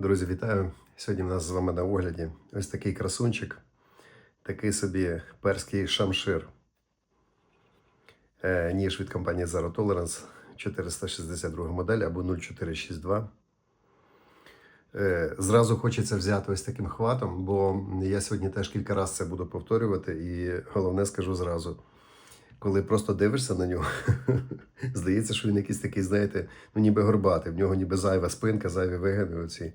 Друзі, вітаю! Сьогодні в нас з вами на огляді ось такий красунчик, такий собі перський шамшир. Е, ніж від компанії Zero Tolerance 462 модель або 0462. Е, зразу хочеться взяти ось таким хватом, бо я сьогодні теж кілька разів це буду повторювати, і головне скажу зразу. Коли просто дивишся на нього, здається, що він якийсь такий, знаєте, ну ніби горбатий, в нього ніби зайва спинка, зайві вигини оці.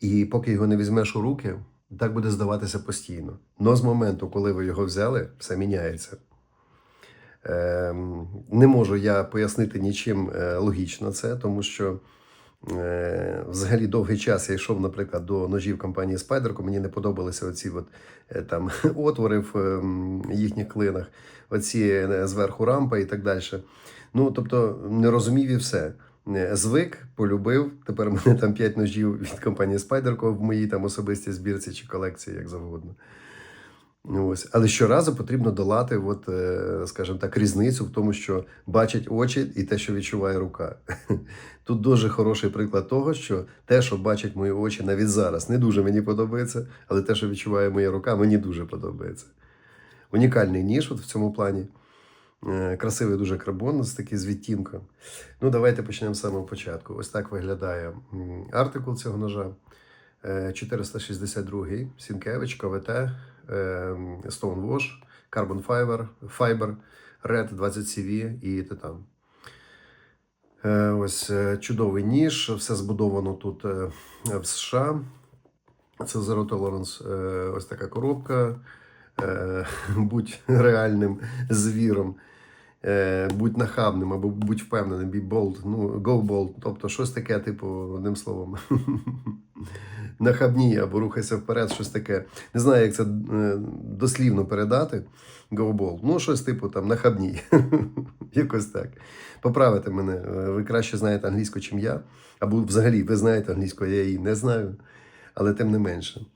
І поки його не візьмеш у руки, так буде здаватися постійно. Но з моменту, коли ви його взяли, все міняється. Ем, не можу я пояснити нічим е, логічно це, тому що е, взагалі довгий час я йшов, наприклад, до ножів компанії Spyderco, мені не подобалися оці от, е, там, отвори в ем, їхніх клинах, оці е, зверху рампа і так далі. Ну, тобто, не розумів і все. Е, Звик, полюбив. Тепер мене там 5 ножів від компанії Spyderco в моїй там особистій збірці чи колекції, як завгодно. Ось. Але щоразу потрібно долати, от, е, скажімо так, різницю в тому, що бачать очі і те, що відчуває рука. Тут дуже хороший приклад того, що те, що бачать мої очі навіть зараз, не дуже мені подобається, але те, що відчуває моя рука, мені дуже подобається. Унікальний ніж от в цьому плані. Е, Красивий дуже карбон з такий з відтінком. Ну, давайте почнемо з самого початку. Ось так виглядає артикул цього ножа. Е, 462 Сінкевич, КВТ, е, Stonewash, Carbon Fiber, Fiber, Red 20CV і Titan. Е, Ось е, чудовий ніж, все збудовано тут е, в США. Це Zero Tolerance, ось така коробка. Будь реальним звіром, будь нахабним або будь впевненим, be bold, ну, go bold, тобто щось таке, типу, одним словом. Нахабній або рухайся вперед, щось таке. Не знаю, як це е, дослівно передати. Go bold. Ну, щось типу там нахабній. Якось так. Поправите мене. е, Ви краще знаєте англійську, чим я. Або взагалі ви знаєте англійську, а я її не знаю. Але тим не менше.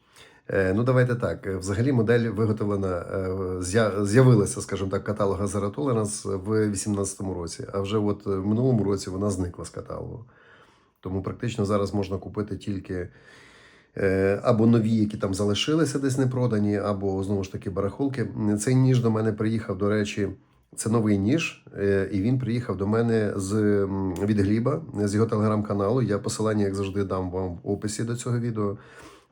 Е, Ну, давайте так. Е, Взагалі модель виготовлена, е, з'явилася, скажімо так, каталога Zero Tolerance в 2018 році. А вже от в минулому році вона зникла з каталогу. Тому практично зараз можна купити тільки або нові, які там залишилися десь не продані, або знову ж таки барахолки. Цей ніж до мене приїхав, до речі, це новий ніж, і він приїхав до мене з від Гліба з його телеграм-каналу. Я посилання, як завжди, дам вам в описі до цього відео.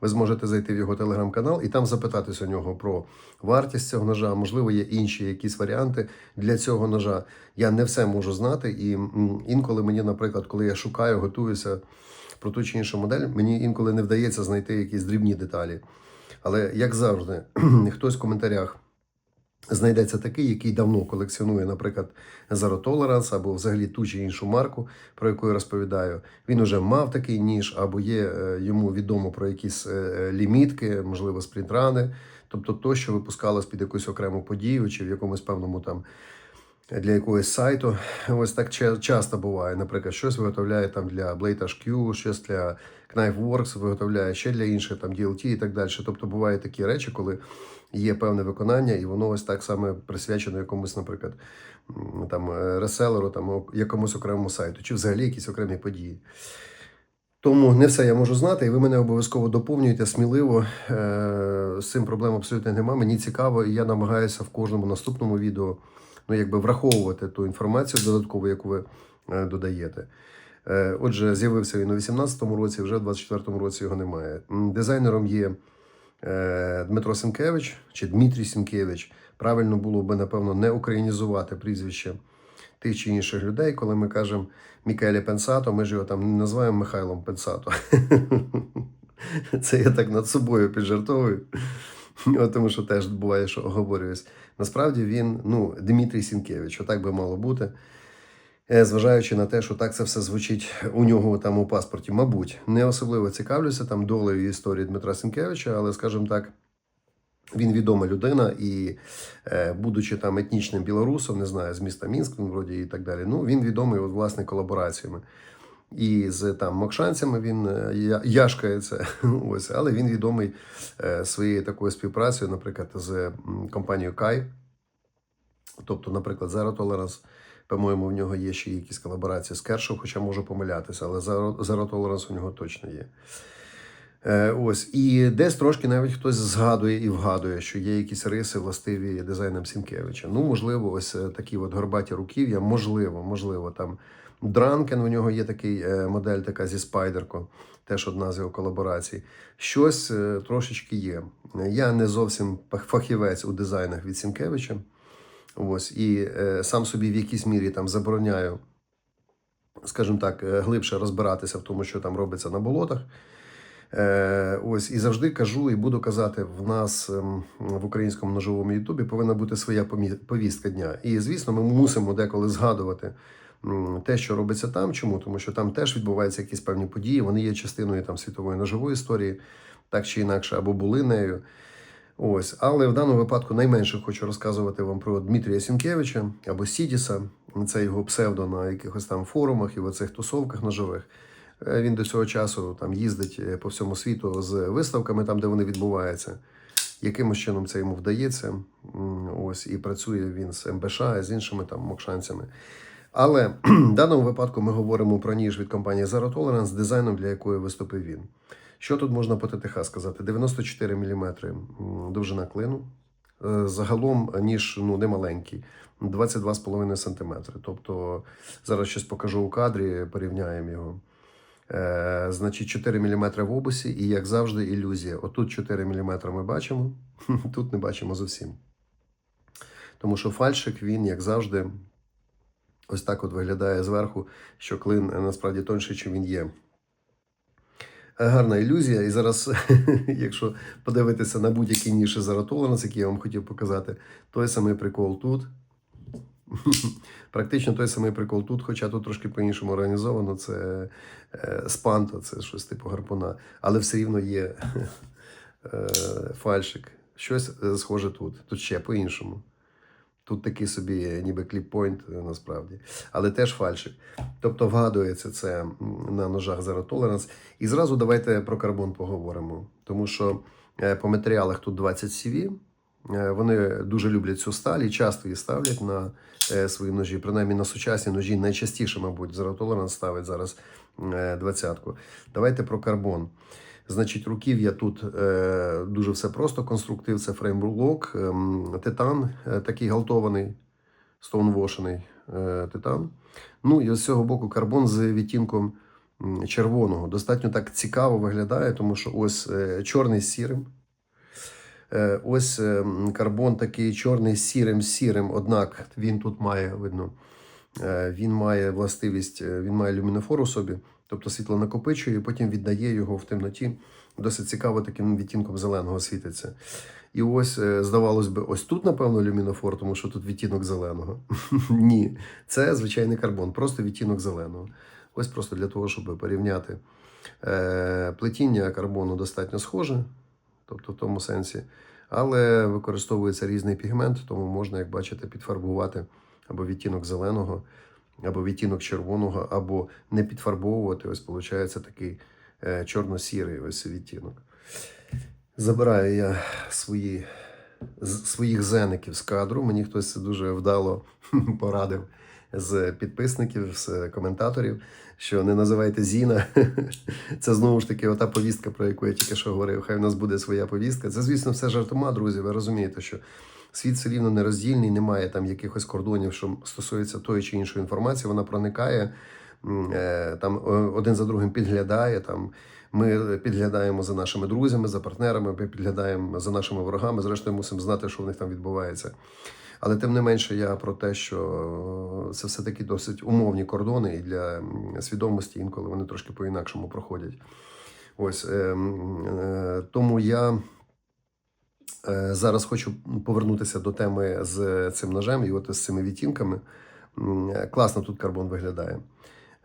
Ви зможете зайти в його телеграм-канал і там запитатись у нього про вартість цього ножа. Можливо, є інші якісь варіанти для цього ножа. Я не все можу знати, і інколи мені, наприклад, коли я шукаю, готуюся про ту чи іншу модель, мені інколи не вдається знайти якісь дрібні деталі. Але як завжди, хтось в коментарях знайдеться такий, який давно колекціонує, наприклад, Zero Tolerance або взагалі ту чи іншу марку, про яку я розповідаю. Він уже мав такий ніж, або є е, йому відомо про якісь е, лімітки, можливо, спринтрани, тобто то, що випускалось під якусь окрему подію чи в якомусь певному там. Для якогось сайту. Ось так часто буває. Наприклад, щось виготовляє там для Blade HQ, щось для Knifeworks виготовляє, ще для інших там DLT і так далі. Тобто бувають такі речі, коли є певне виконання, і воно ось так саме присвячено якомусь, наприклад, там е, реселеру, там якомусь окремому сайту, чи взагалі якісь окремі події. Тому не все я можу знати, і ви мене обов'язково доповнюєте сміливо. Е, З цим проблем абсолютно немає. Мені цікаво, і я намагаюся в кожному наступному відео ну, якби враховувати ту інформацію додаткову, яку ви е, додаєте. Отже, з'явився він у 2018 році, вже в 2024 році його немає. Дизайнером є Дмитро Сенкевич чи Дмитрій Сенкевич. Правильно було би, напевно, не українізувати прізвище тих чи інших людей, коли ми кажемо Мікелі Пенсато, ми ж його там не називаємо Михайлом Пенсато. Це я так над собою піджартовую. Тому що теж буває, що оговорююсь. Насправді він, ну, Дмитрій Сінкевич, отак би мало бути. Е, Зважаючи на те, що так це все звучить у нього там у паспорті, мабуть, не особливо цікавлюся там долею історії Дмитра Сінкевича, але, скажімо так, він відома людина, і е, будучи там етнічним білорусом, не знаю, з міста Мінськ, він вроді і так далі. Ну, він відомий от, власне колабораціями. І з там мокшанцями він е, я- яшкається, ось, але він відомий своєю такою співпрацею, наприклад, з компанією Кай. Тобто, наприклад, Zero Tolerance По-моєму, в нього є ще якісь колаборації з Кершов, хоча можу помилятися, але Zero Tolerance у нього точно є. Е, ось, і десь трошки навіть хтось згадує і вгадує, що є якісь риси властиві дизайнам Сінкевича. Ну, можливо, ось е, такі от горбаті руків'я, можливо, можливо, там Дранкен, у нього є такий е, модель, така зі спайдерко, теж одна з його колаборацій. Щось е, трошечки є. Я не зовсім фахівець у дизайнах від Сінкевича. Ось, і е, сам собі в якійсь мірі там забороняю, скажімо так, е, глибше розбиратися в тому, що там робиться на болотах. Е, ось і завжди кажу і буду казати: в нас ем, в українському ножовому Ютубі повинна бути своя повістка дня. І звісно, ми мусимо деколи згадувати те, що робиться там. Чому? Тому що там теж відбуваються якісь певні події. Вони є частиною там світової ножової історії, так чи інакше, або були нею. Ось, але в даному випадку найменше хочу розказувати вам про Дмитрія Сінкевича або Сідіса. Це його псевдо на якихось там форумах і в оцих тусовках ножових. Е, Він до цього часу там їздить е, по всьому світу з виставками, там де вони відбуваються. Якимось чином це йому вдається. Ось і працює він з МБШ, з іншими там мокшанцями. Але в даному випадку ми говоримо про ніж від компанії Zero Tolerance дизайном, для якої виступив він. Що тут можна по ТТХ сказати? 94 мм довжина клину. Е, Загалом ніж ну, не маленький, 22,5 см. Тобто зараз щось покажу у кадрі, порівняємо його. Е, значить, 4 мм в обусі, і, як завжди, ілюзія. Отут 4 мм ми бачимо, тут не бачимо зовсім. Тому що фальшик, він, як завжди, ось так от виглядає зверху, що клин е, насправді тонший, чим він є. Гарна ілюзія. І зараз, якщо подивитися на будь-які ніші Tolerance, які я вам хотів показати, той самий прикол тут. Практично той самий прикол тут, хоча тут трошки по-іншому організовано. Це е, спанта, це щось типу гарпуна. Але все рівно є е, фальшик. Щось е, схоже тут. Тут ще по-іншому. Тут такий собі, ніби кліп-пойнт е, насправді, але теж фальшик. Тобто вгадується це на ножах Zero Tolerance. І зразу давайте про карбон поговоримо. Тому що е, по матеріалах тут 20 CV. Е, Вони дуже люблять цю сталь і часто її ставлять на свої ножі. Принаймні на сучасні ножі найчастіше, мабуть, Zero Tolerance ставить зараз двадцятку. Давайте про карбон. Значить, руків'я тут е, дуже все просто. Конструктив це фреймблок, ем, титан, е, такий галтований, стоунвошений е, титан. Ну і з цього боку карбон з відтінком червоного. Достатньо так цікаво виглядає, тому що ось е, чорний з сірим. Е, Ось е, карбон такий чорний з сірим з сірим, однак він тут має, видно, е, він має властивість, е, він має люмінофор у собі, тобто світло накопичує, і потім віддає його в темноті. Досить цікаво таким відтінком зеленого світиться. І ось, е, здавалось би, ось тут, напевно, люмінофор, тому що тут відтінок зеленого. Ні, це звичайний карбон, просто відтінок зеленого. Ось просто для того, щоб порівняти. Е, Плетіння карбону достатньо схоже, тобто в тому сенсі, але використовується різний пігмент, тому можна, як бачите, підфарбувати або відтінок зеленого, або відтінок червоного, або не підфарбовувати. Ось виходить такий е, чорно-сірий ось відтінок. Забираю я свої, своїх зеників з кадру. Мені хтось це дуже вдало порадив з підписників, з коментаторів, що не називайте Зіна. Це знову ж таки ота повістка, про яку я тільки що говорив. Хай в нас буде своя повістка. Це, звісно, все жартома, друзі. Ви розумієте, що світ все рівно нероздільний, немає там якихось кордонів, що стосується тої чи іншої інформації. Вона проникає е, там е, один за другим підглядає. Там ми підглядаємо за нашими друзями, за партнерами, ми підглядаємо за нашими ворогами. Зрештою, мусимо знати, що в них там відбувається. Але тим не менше, я про те, що це все таки досить умовні кордони, і для свідомості інколи вони трошки по-інакшому проходять. Ось е, е, тому я зараз хочу повернутися до теми з цим ножем і от з цими відтінками. Е, Класно тут карбон виглядає.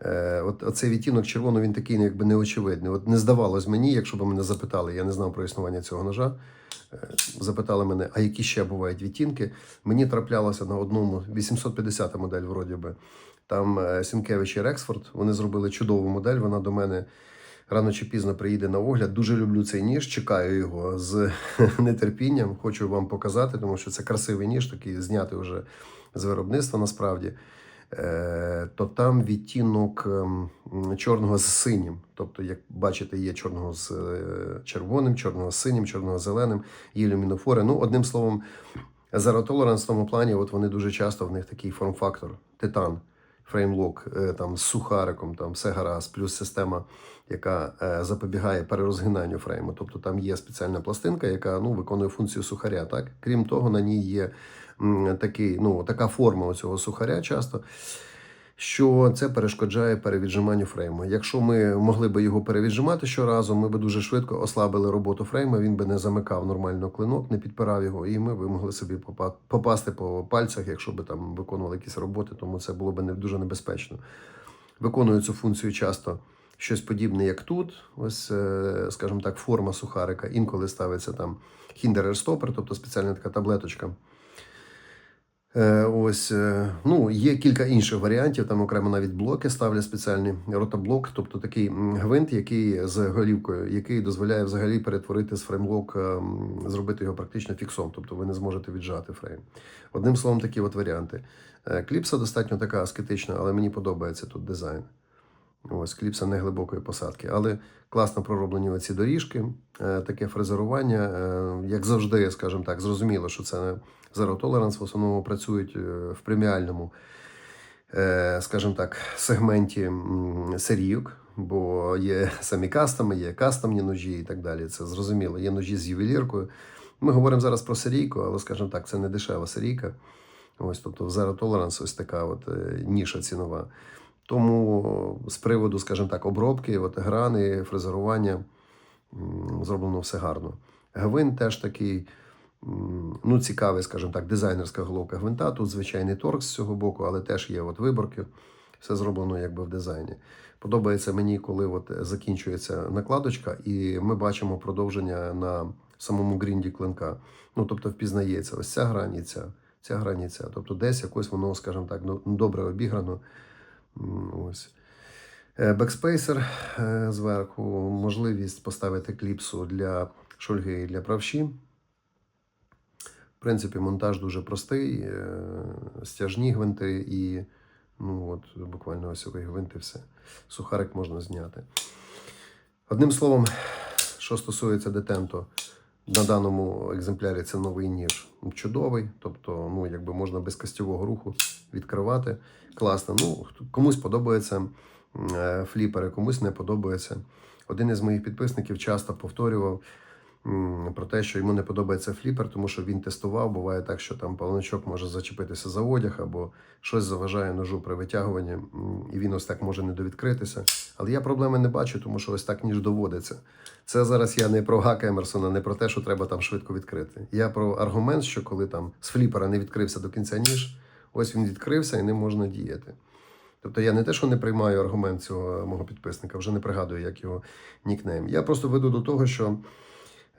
Е, От оцей відтінок червоного він такий, ну, якби неочевидний. От не здавалось мені, якщо б мене запитали, я не знав про існування цього ножа. е, Запитали мене, а які ще бувають відтінки. Мені траплялося на одному 850 модель, вроді би. Там е, Сінкевич і Рексфорд. Вони зробили чудову модель. Вона до мене рано чи пізно приїде на огляд. Дуже люблю цей ніж, чекаю його з нетерпінням. Хочу вам показати, тому що це красивий ніж, такий знятий вже з виробництва насправді. е, то там відтінок ем, чорного з синім. Тобто, як бачите, є чорного з е, червоним, чорного з синім, чорного з зеленим, є люмінофори. Ну, одним словом, Zero в тому плані, от вони дуже часто в них такий форм-фактор, титан, фреймлок, е, там з сухариком, там все гаразд, плюс система, яка е, запобігає перерозгинанню фрейму. Тобто там є спеціальна пластинка, яка ну, виконує функцію сухаря. Так? Крім того, на ній є такий, ну, така форма цього сухаря часто. Що це перешкоджає перевіджиманню фрейму. Якщо ми могли би його перевіджимати щоразу, ми би дуже швидко ослабили роботу фрейма, він би не замикав нормально клинок, не підпирав його, і ми би могли собі попасти по пальцях, якщо би там виконували якісь роботи, тому це було б не дуже небезпечно. Виконую цю функцію часто щось подібне, як тут. Ось, е, скажімо так, форма сухарика. Інколи ставиться там хіндер-ерстопер, тобто спеціальна така таблеточка. Е, Ось, е, ну, є кілька інших варіантів. Там окремо навіть блоки ставлять спеціальні ротоблок, тобто такий гвинт, який з голівкою, який дозволяє взагалі перетворити з фреймлок, е, зробити його практично фіксом, тобто ви не зможете віджати фрейм. Одним словом, такі от варіанти. Кліпса достатньо така аскетична, але мені подобається тут дизайн. Ось кліпса не глибокої посадки, але класно пророблені оці доріжки, е, таке фрезерування. е, Як завжди, скажімо так, зрозуміло, що це Zero Tolerance в основному працюють е, в преміальному, скажімо так, сегменті серійок, бо є самі кастоми, є кастомні ножі і так далі. Це зрозуміло. Є ножі з ювеліркою. Ми говоримо зараз про серійку, але, скажімо так, це не дешева серійка. Ось, тобто Zero Tolerance ось така от ніша цінова. Тому з приводу, скажімо так, обробки, от, грани, фрезерування зроблено все гарно. Гвинт теж такий, ну, цікавий, скажімо так, дизайнерська головка гвинта. Тут звичайний торкс з цього боку, але теж є от виборки. Все зроблено якби в дизайні. Подобається мені, коли от закінчується накладочка, і ми бачимо продовження на самому грінді клинка. Ну, тобто впізнається ось ця границя, ця границя. Тобто десь якось воно, скажімо так, ну, добре обіграно. Ось. Е, Бекспейсер е, зверху, можливість поставити кліпсу для шульги і для правші. В принципі, монтаж дуже простий, е, стяжні гвинти і ну, от, буквально осьовий гвинт і все. Сухарик можна зняти. Одним словом, що стосується детенто, на даному екземплярі це новий ніж чудовий, тобто, ну, якби можна без костєвого руху відкривати. Класно. Ну, комусь подобаються е, фліпери, комусь не подобається. Один із моїх підписників часто повторював про те, що йому не подобається фліпер, тому що він тестував. Буває так, що там палничок може зачепитися за одяг або щось заважає ножу при витягуванні, і він ось так може не довідкритися. Але я проблеми не бачу, тому що ось так ніж доводиться. Це зараз я не про гак Емерсона, не про те, що треба там швидко відкрити. Я про аргумент, що коли там з фліпера не відкрився до кінця ніж, ось він відкрився і ним можна діяти. Тобто я не те, що не приймаю аргумент цього мого підписника, вже не пригадую, як його нікнейм. Я просто веду до того, що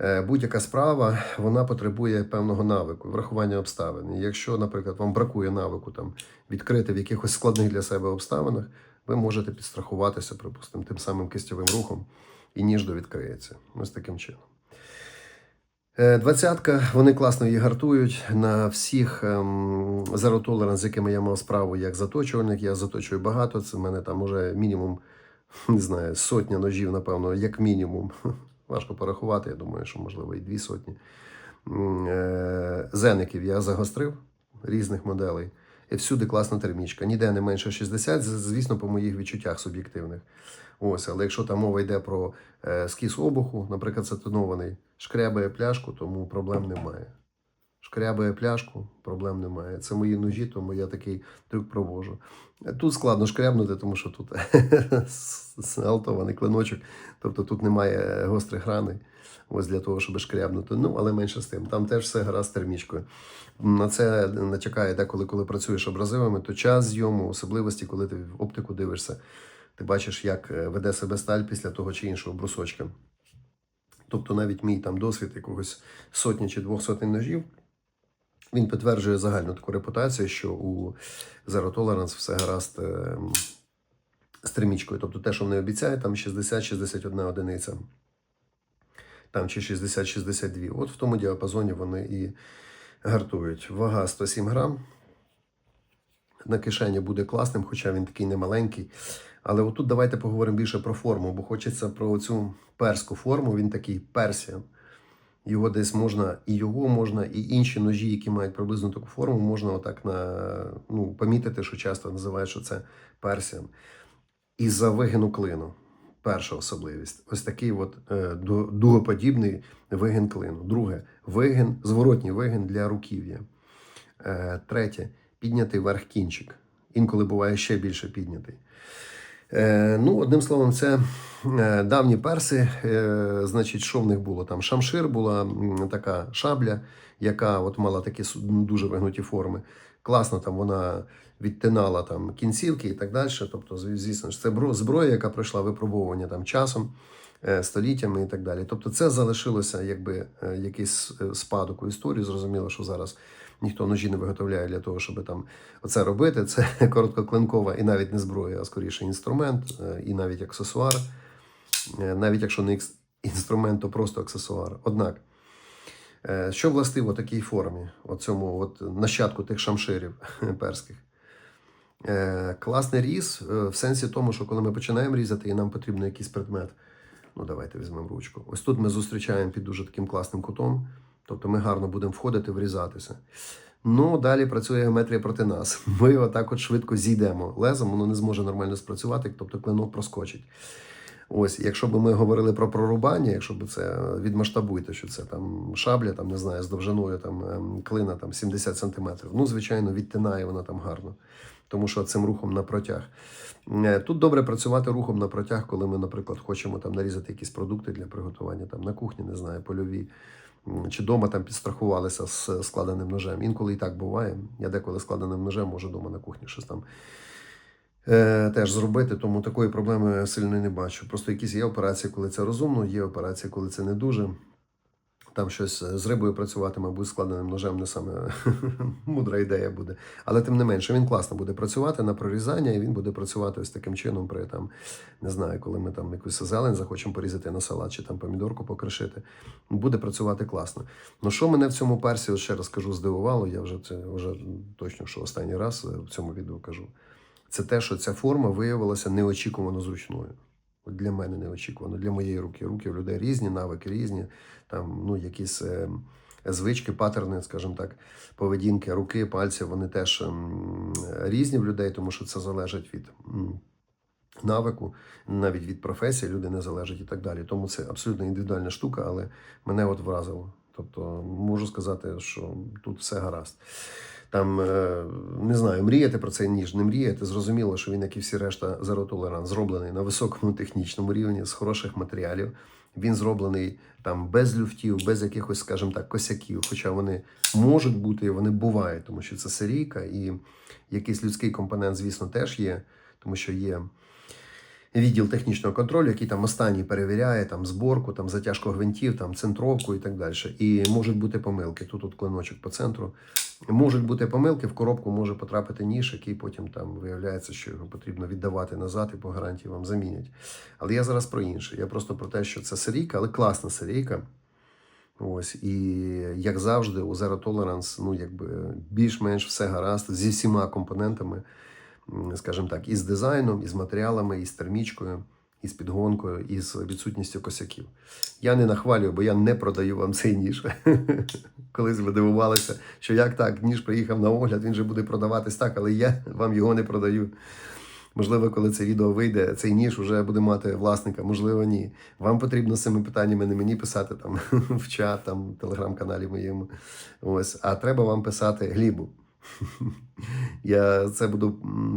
е, будь-яка справа вона потребує певного навику, врахування обставин. І якщо, наприклад, вам бракує навику там, відкрити в якихось складних для себе обставинах, ви можете підстрахуватися, припустимо, тим самим кистєвим рухом, і ніж довідкриється. Ось таким чином. Е, Двадцятка, вони класно її гартують на всіх ем, Zero Tolerance, з якими я мав справу як заточувальник. Я заточую багато. Це в мене там уже мінімум, не знаю, сотня ножів, напевно, як мінімум. Важко порахувати, я думаю, що можливо і дві сотні. Е, Зеників я загострив різних моделей. Всюди класна термічка. Ніде не менше 60, звісно, по моїх відчуттях суб'єктивних. Ось, але якщо там мова йде про е, скіс обуху, наприклад, сатинований, шкрябає пляшку, тому проблем немає. Шкрябає пляшку, проблем немає. Це мої ножі, тому я такий трюк провожу. Тут складно шкрябнути, тому що тут зґвалтований клиночок, тобто тут немає гострих граней. Ось для того, щоб шкрябнути. Ну, але менше з тим. Там теж все гаразд з термічкою. На це начекає деколи, коли працюєш абразивами, то час зйому, особливості, коли ти в оптику дивишся, ти бачиш, як е, веде себе сталь після того чи іншого брусочка. Тобто навіть мій там досвід якогось сотні чи двох сотень ножів, він підтверджує загальну таку репутацію, що у Zero Tolerance все гаразд е, з. Тобто те, що вони обіцяють, там 60-61 одиниця, там чи 60-62. От в тому діапазоні вони і гартують. Вага 107 грам. на кишені буде класним, хоча він такий немаленький. Але отут давайте поговоримо більше про форму, бо хочеться про цю перську форму. Він такий персіан. Його десь можна, і його можна, і інші ножі, які мають приблизно таку форму, можна отак на, ну, помітити, що часто називають, що це персіан. І за вигину клину. Перша особливість. Ось такий от е, дугоподібний вигин клину. Друге, вигин, зворотній вигин для руків'я. Е, третє, піднятий верх кінчик. Інколи буває ще більше піднятий. Е, ну, одним словом, це е, давні перси. Е, значить, що в них було? Там шамшир була така шабля, яка от мала такі дуже вигнуті форми. Класно там вона відтинала там кінцівки і так далі. Тобто, звісно це зброя, яка пройшла випробовування там часом, століттями і так далі. Тобто, це залишилося якби якийсь спадок у історії. Зрозуміло, що зараз ніхто ножі не виготовляє для того, щоб там оце робити. Це короткоклинкова і навіть не зброя, а скоріше інструмент, е, і навіть аксесуар. Е, Навіть якщо не інструмент, то просто аксесуар. Однак, е, що властиво такій формі, оцьому от нащадку тих шамширів перських? Класний різ в сенсі тому, що коли ми починаємо різати, і нам потрібен якийсь предмет. Ну, давайте візьмемо ручку. Ось тут ми зустрічаємо під дуже таким класним кутом. Тобто ми гарно будемо входити, врізатися. Ну, далі працює геометрія проти нас. Ми отак от швидко зійдемо лезом, воно не зможе нормально спрацювати, тобто клинок проскочить. Ось, якщо б ми говорили про прорубання, якщо б це е, відмасштабуйте, що це там шабля, там не знаю, з довжиною там ем, клина там 70 сантиметрів. Ну, звичайно, відтинає вона там гарно, тому що цим рухом на протяг. Е, Тут добре працювати рухом на протяг, коли ми, наприклад, хочемо там нарізати якісь продукти для приготування там на кухні, не знаю, польові. Чи вдома там підстрахувалися з складеним ножем. Інколи і так буває. Я деколи складеним ножем можу вдома на кухні щось там е, теж зробити, тому такої проблеми сильно не бачу. Просто якісь є операції, коли це розумно, є операції, коли це не дуже. Там щось з рибою працювати, мабуть, складеним ножем не саме мудра ідея буде. Але тим не менше, він класно буде працювати на прорізання, і він буде працювати ось таким чином при там, не знаю, коли ми там якусь зелень захочемо порізати на салат чи там помідорку покришити. Буде працювати класно. Ну що мене в цьому персі, ще раз кажу, здивувало, я вже це вже точно що останній раз е, в цьому відео кажу. Це те, що ця форма виявилася неочікувано зручною. Для мене неочікувано, для моєї руки. Руки в людей різні, навики різні, там ну, якісь е, звички, паттерни, скажімо так, поведінки, руки, пальці, вони теж ем, різні в людей, тому що це залежить від навику, навіть від професії, люди не залежать і так далі. Тому це абсолютно індивідуальна штука, але мене от вразило. Тобто можу сказати, що тут все гаразд. Там е, не знаю, мріяти про цей ніж, не мріяти. Зрозуміло, що він, як і всі решта Zero Tolerance, зроблений на високому технічному рівні з хороших матеріалів. Він зроблений там без люфтів, без якихось, скажімо так, косяків. Хоча вони можуть бути, вони бувають, тому що це серійка, і якийсь людський компонент, звісно, теж є, тому що є відділ технічного контролю, який там останній перевіряє там зборку, там затяжку гвинтів, там центровку і так далі. І можуть бути помилки. Тут от клиночок по центру. Можуть бути помилки, в коробку може потрапити ніж, який потім там виявляється, що його потрібно віддавати назад і по гарантії вам замінять. Але я зараз про інше. Я просто про те, що це серійка, але класна серійка. Ось і як завжди, у Zero Tolerance, ну якби більш-менш все гаразд зі всіма компонентами, скажімо так, і з дизайном, і з матеріалами, і з термічкою, і з підгонкою, і з відсутністю косяків. Я не нахвалюю, бо я не продаю вам цей ніж. Колись ви дивувалися, що як так, ніж приїхав на огляд, він же буде продаватись так, але я вам його не продаю. Можливо, коли це відео вийде, цей ніж вже буде мати власника, можливо, ні. Вам потрібно з цими питаннями не мені писати там в чат, там в телеграм-каналі моєму. Ось, а треба вам писати Глібу. Я це буду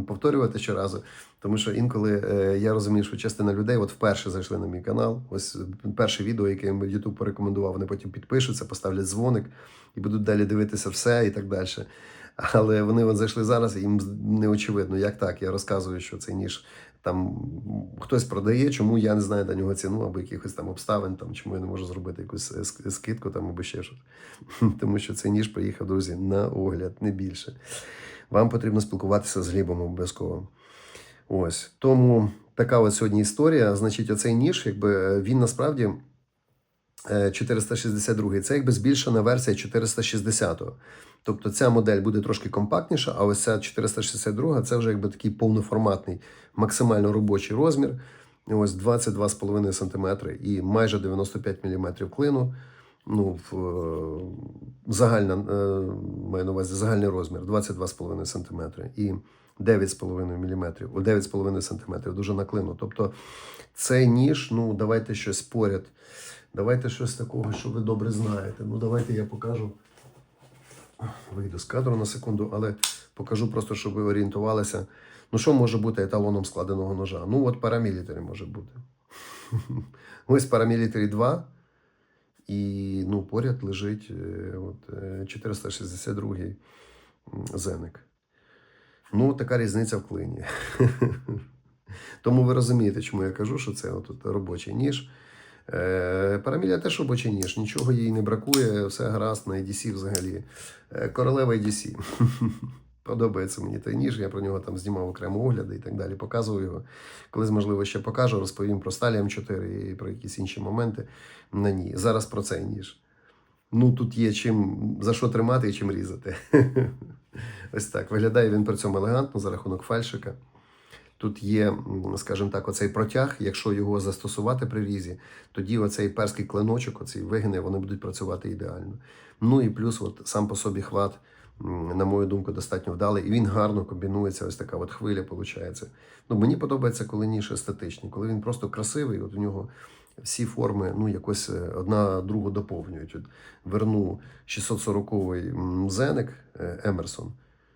повторювати щоразу, тому що інколи е, я розумію, що частина людей от вперше зайшли на мій канал. Ось перше відео, яке їм YouTube порекомендував, вони потім підпишуться, поставлять дзвоник і будуть далі дивитися все і так далі. Але вони от зайшли зараз, і їм не очевидно, як так. Я розказую, що цей ніж там хтось продає, чому я не знаю до нього ціну або якихось там обставин, там чому я не можу зробити якусь е, скидку там або ще щось. Тому що цей ніж приїхав, друзі, на огляд, не більше. Вам потрібно спілкуватися з Глібом обов'язково. Ось тому така от сьогодні історія. Значить, оцей ніж, якби він насправді е, 462. Це якби збільшена версія 460-го. Тобто ця модель буде трошки компактніша, а ось ця 462 це вже якби такий повноформатний, максимально робочий розмір. Ось 22,5 см і майже 95 мм клину. Ну, в, е, загальна, е, маю на увазі загальний розмір 22,5 см і 9,5 мм, 9,5 см дуже на клину. Тобто цей ніж, ну давайте щось поряд. Давайте щось такого, що ви добре знаєте. Ну, давайте я покажу. Вийду з кадру на секунду, але покажу просто, щоб ви орієнтувалися. Ну, що може бути еталоном складеного ножа? Ну, от парамілітарі може бути. Ось парамілітарі 2. І ну, поряд лежить е, от, е, 462 зеник. Ну, така різниця в клині. Тому ви розумієте, чому я кажу, що це от, робочий ніж. Е, Парамілія теж робочий ніж, нічого їй не бракує, все гаразд на EDC взагалі. Е, Королева EDC. Подобається мені той ніж, я про нього там знімав окремо огляди і так далі. Показував його. Колись, можливо, ще покажу, розповім про Сталі М4 і про якісь інші моменти на ній. Зараз про цей ніж. Ну, тут є чим за що тримати і чим різати. Ось так. Виглядає він при цьому елегантно за рахунок фальшика. Тут є, скажімо так, оцей протяг. Якщо його застосувати при різі, тоді оцей перський клиночок, оці вигини, вони будуть працювати ідеально. Ну і плюс, от сам по собі хват, на мою думку, достатньо вдалий. І він гарно комбінується. Ось така от хвиля, виходить. Ну, мені подобається, коли ніж естетичний, коли він просто красивий. От у нього всі форми ну, якось е, одна другу доповнюють. От верну 640-й м, зеник е, Емерсон.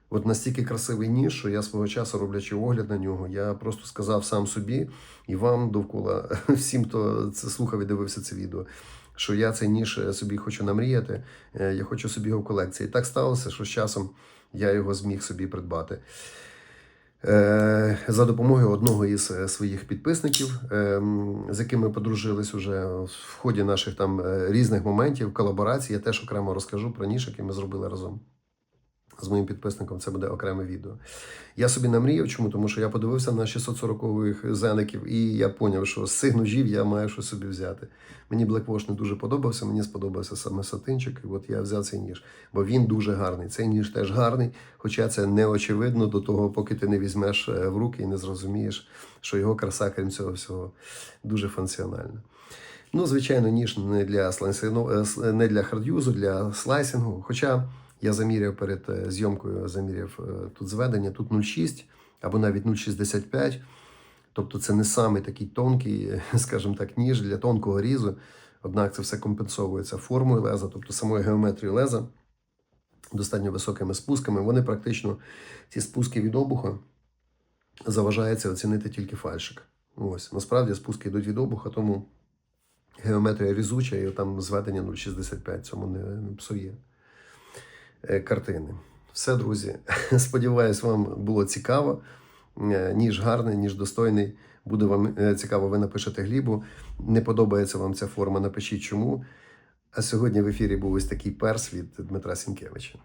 От настільки красивий ніж, що я свого часу, роблячи огляд на нього, я просто сказав сам собі і вам довкола всім, хто це слухав і дивився це відео, що я цей ніж е, собі хочу намріяти, я хочу собі його в колекції. І так сталося, що з часом я його зміг собі придбати. Е, За допомогою одного із е, своїх підписників, ем, з яким ми подружились уже в ході наших там е, різних моментів, колаборацій, я теж окремо розкажу про ніж, які ми зробили разом з моїм підписником. Це буде окреме відео. Я собі намріяв, чому? Тому що я подивився на 640-х зеників, і я зрозумів, що з цих ножів я маю щось собі взяти. Мені Blackwash не дуже подобався, мені сподобався саме сатинчик, і от я взяв цей ніж, бо він дуже гарний. Цей ніж теж гарний, хоча це не очевидно до того, поки ти не візьмеш е, в руки і не зрозумієш, що його краса, крім цього всього, дуже функціональна. Ну, звичайно, ніж не для слайсину, е, не для хардюзу, для слайсингу. Хоча я заміряв перед е, зйомкою, заміряв е, тут зведення, тут 0,6 або навіть 0,65. Тобто це не самий такий тонкий, скажімо так, ніж для тонкого різу. Однак це все компенсовується формою леза, тобто самою геометрією леза, достатньо високими спусками. Вони практично, ці спуски від обуха, заважається оцінити тільки фальшик. Ось, насправді спуски йдуть від обуха, тому геометрія різуча, і там зведення 0,65 цьому не, псує картини. Все, друзі. Сподіваюсь, вам було цікаво. Е, Ніж гарний, ніж достойний. Буде вам е, цікаво, ви напишете глібу. Не подобається вам ця форма, напишіть чому. А сьогодні в ефірі був ось такий перс від Дмитра Сінкевича.